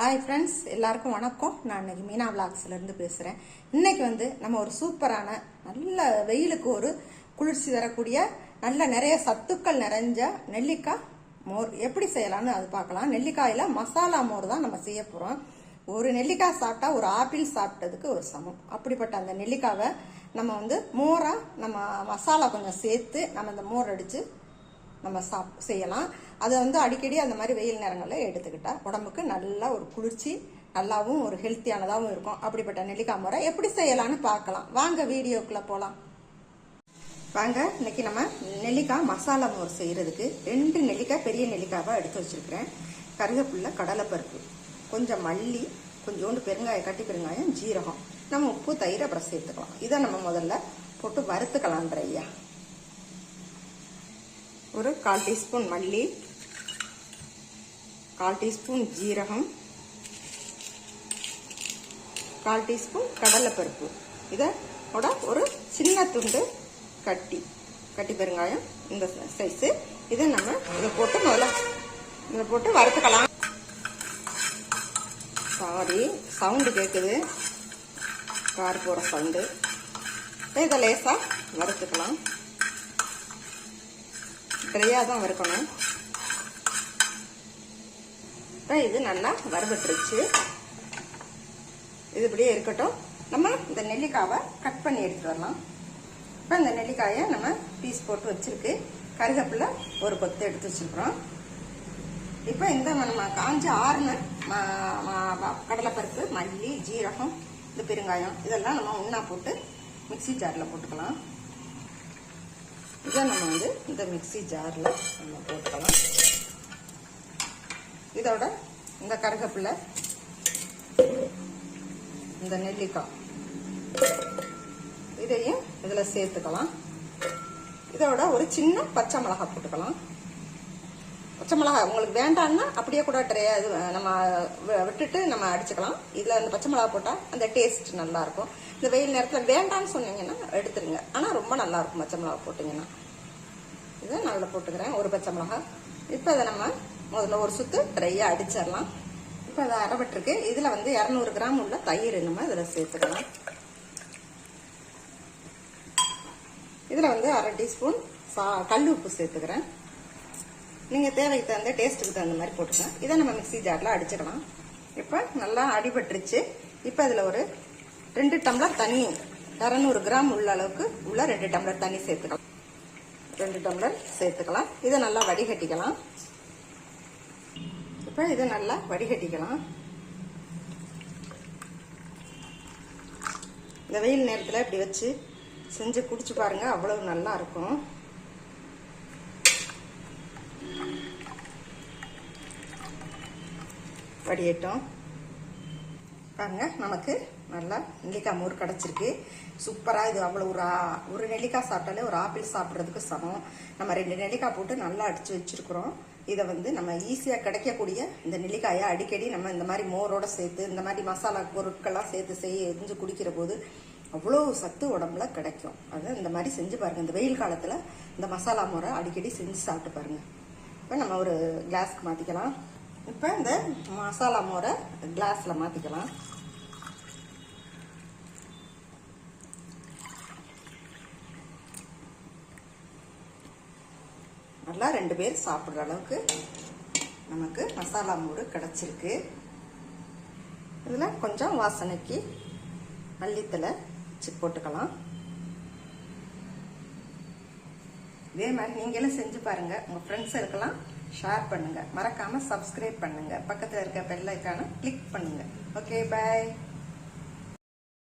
Hi friends எல்லாருக்கும் வணக்கம். நான் இன்னைக்கு மீனா விளாக்ஸ்லேருந்து பேசுகிறேன் இன்னைக்கு வந்து நம்ம ஒரு சூப்பரான நல்ல வெயிலுக்கு ஒரு குளிர்ச்சி தரக்கூடிய நல்ல நிறைய சத்துக்கள் நிறைஞ்ச நெல்லிக்காய் மோர் எப்படி செய்யலாம்னு அது பார்க்கலாம். நெல்லிக்காயில் மசாலா மோர் தான் நம்ம செய்ய போகிறோம் ஒரு நெல்லிக்காய் சாப்பிட்டா ஒரு ஆப்பிள் சாப்பிட்டதுக்கு ஒரு சமம். அப்படிப்பட்ட அந்த நெல்லிக்காவை நம்ம வந்து மோராக நம்ம மசாலா கொஞ்சம் சேர்த்து நம்ம இந்த மோர் அடித்து நம்ம சாப் செய்யலாம். அதை வந்து அடிக்கடி அந்த மாதிரி வெயில் நேரங்களில் எடுத்துக்கிட்டால் உடம்புக்கு நல்லா ஒரு குளிர்ச்சி நல்லாவும் ஒரு ஹெல்த்தியானதாகவும் இருக்கும். அப்படிப்பட்ட நெல்லிக்காய் முறை எப்படி செய்யலாம்னு பார்க்கலாம். வாங்க வீடியோக்குள்ளே போகலாம் வாங்க இன்னைக்கு நம்ம நெல்லிக்காய் மசாலா மோர் செய்கிறதுக்கு ரெண்டு நெல்லிக்காய் பெரிய நெல்லிக்காவை எடுத்து வச்சிருக்கிறேன். கருவேப்பில்லை கடலைப்பருப்பு கொஞ்சம் மல்லி கொஞ்சோண்டு பெருங்காயம் கட்டி பெருங்காயம் ஜீரகம். நம்ம உப்பு தயிர் அப்புறம் சேர்த்துக்கலாம் இதை நம்ம முதல்ல போட்டு வறுத்துக்கலாம் ஐயா. ஒரு கால் டீஸ்பூன் மல்லி கால் டீஸ்பூன் ஜீரகம் கால் டீஸ்பூன் கடலைப்பருப்பு. இதோட ஒரு சின்ன துண்டு கட்டி கட்டி பெருங்காயம் இந்த சைஸு இதை நம்ம இதை போட்டு முதல்ல இதை போட்டு வறுத்துக்கலாம். சாரி சவுண்டு கேட்குது கார் போகிற சவுண்டு இதை லேசாக வறுத்துக்கலாம். ட்ரையாக தான் வறுக்கணும். இப்போ இது நல்லா வறுபட்டுருச்சு. இது இப்படியே இருக்கட்டும். நம்ம இந்த நெல்லிக்காவை கட் பண்ணி எடுத்துட்டு வரலாம். இப்போ இந்த நெல்லிக்காயை நம்ம பீஸ் போட்டு வச்சிருக்கு. கருகப்பில் ஒரு கொத்து எடுத்து வச்சுருக்குறோம். இப்போ இந்த நம்ம காஞ்ச ஆறுன கடலைப்பருப்பு மல்லி ஜீரகம் இந்த பெருங்காயம் இதெல்லாம் நம்ம ஒன்றா போட்டு மிக்சி ஜாரில் போட்டுக்கலாம். இதை நம்ம வந்து இந்த மிக்சி ஜாரில் நம்ம போட்டுக்கலாம். இதோட இந்த கருகப்பில் இந்த நெல்லிக்காய் இதையும் இதில் சேர்த்துக்கலாம். இதோட ஒரு சின்ன பச்சை மிளகாய் போட்டுக்கலாம். பச்சை மிளகாய் உங்களுக்கு வேண்டான்னா அப்படியே கூட ட்ரையா இது நம்ம விட்டுட்டு நம்ம அடிச்சுக்கலாம். இதில் அந்த பச்சை மிளகாய் போட்டால் அந்த டேஸ்ட் நல்லா இருக்கும் இந்த வெயில் நேரத்தில் வேண்டாம்னு சொன்னீங்கன்னா எடுத்துருங்க. ஆனால் ரொம்ப நல்லா இருக்கும் பச்சை மிளகாய் போட்டிங்கன்னா. இதை நல்லா போட்டுக்கிறேன். ஒரு பச்சை மிளகாய். இப்போ அதை நம்ம முதல்ல ஒரு சுத்து ட்ரையாக அடிச்சிடலாம். இப்போ அதை அரைபட்டுருக்கு இதில் வந்து இரநூறு கிராம் உள்ள தயிர் நம்ம இதில் சேர்த்துக்கலாம். இதில் வந்து அரை டீஸ்பூன் சா கல் உப்பு சேர்த்துக்கிறேன். நீங்கள் தேவைக்கு தகுந்த டேஸ்ட்டுக்கு தகுந்த மாதிரி போட்டுக்கலாம் இதை நம்ம மிக்சி ஜாரில் அடிச்சுக்கலாம். இப்போ நல்லா அடிபட்டுருச்சு. இப்போ அதில் ஒரு ரெண்டு டம்ளர் தண்ணி இரநூறு கிராம் உள்ள அளவுக்கு உள்ள ரெண்டு டம்ளர் தண்ணி சேர்த்துக்கலாம். ரெண்டு டம்ளர் சேர்த்துக்கலாம். இதை நல்லா வடிகட்டிக்கலாம். இப்போ இதை நல்லா வடிகட்டிக்கலாம். இந்த வெயில் நேரத்தில் இப்படி வச்சு செஞ்சு குடிச்சு பாருங்க அவ்வளவு நல்லா இருக்கும். வடியட்டும் பாருங்க நமக்கு நல்லா நெல்லிக்காய் மோர் கிடச்சிருக்கு. சூப்பராக இது அவ்வளோ ஒரு ஒரு நெல்லிக்காய் சாப்பிட்டாலே ஒரு ஆப்பிள் சாப்பிட்றதுக்கு சமம். நம்ம ரெண்டு நெல்லிக்காய் போட்டு நல்லா அடித்து வச்சுருக்குறோம். இதை வந்து நம்ம ஈஸியாக கிடைக்கக்கூடிய இந்த நெல்லிக்காயை அடிக்கடி நம்ம இந்த மாதிரி மோரோட சேர்த்து இந்த மாதிரி மசாலா பொருட்கள்லாம் சேர்த்து செய்ய எரிஞ்சு குடிக்கிற போது அவ்வளோ சத்து உடம்புல கிடைக்கும். அதை இந்த மாதிரி செஞ்சு பாருங்கள் இந்த வெயில் காலத்தில் இந்த மசாலா மோரை அடிக்கடி செஞ்சு சாப்பிட்டு பாருங்கள் இப்போ நம்ம ஒரு கிளாஸ்க்கு மாற்றிக்கலாம் இப்போ இந்த மசாலா மோரை கிளாஸில் மாற்றிக்கலாம் நல்லா ரெண்டு பேர் சாப்பிட்ற அளவுக்கு நமக்கு மசாலா மூடு கிடச்சிருக்கு. இதில் கொஞ்சம் வாசனைக்கு மல்லித்தலை வச்சு போட்டுக்கலாம். இதே மாதிரி நீங்களும் செஞ்சு பாருங்கள் உங்கள் ஃப்ரெண்ட்ஸ் இருக்கலாம். ஷேர் பண்ணுங்கள் மறக்காமல் சப்ஸ்கிரைப் பண்ணுங்கள் பக்கத்தில் இருக்க பெல் ஐக்கான கிளிக் பண்ணுங்கள் ஓகே பாய்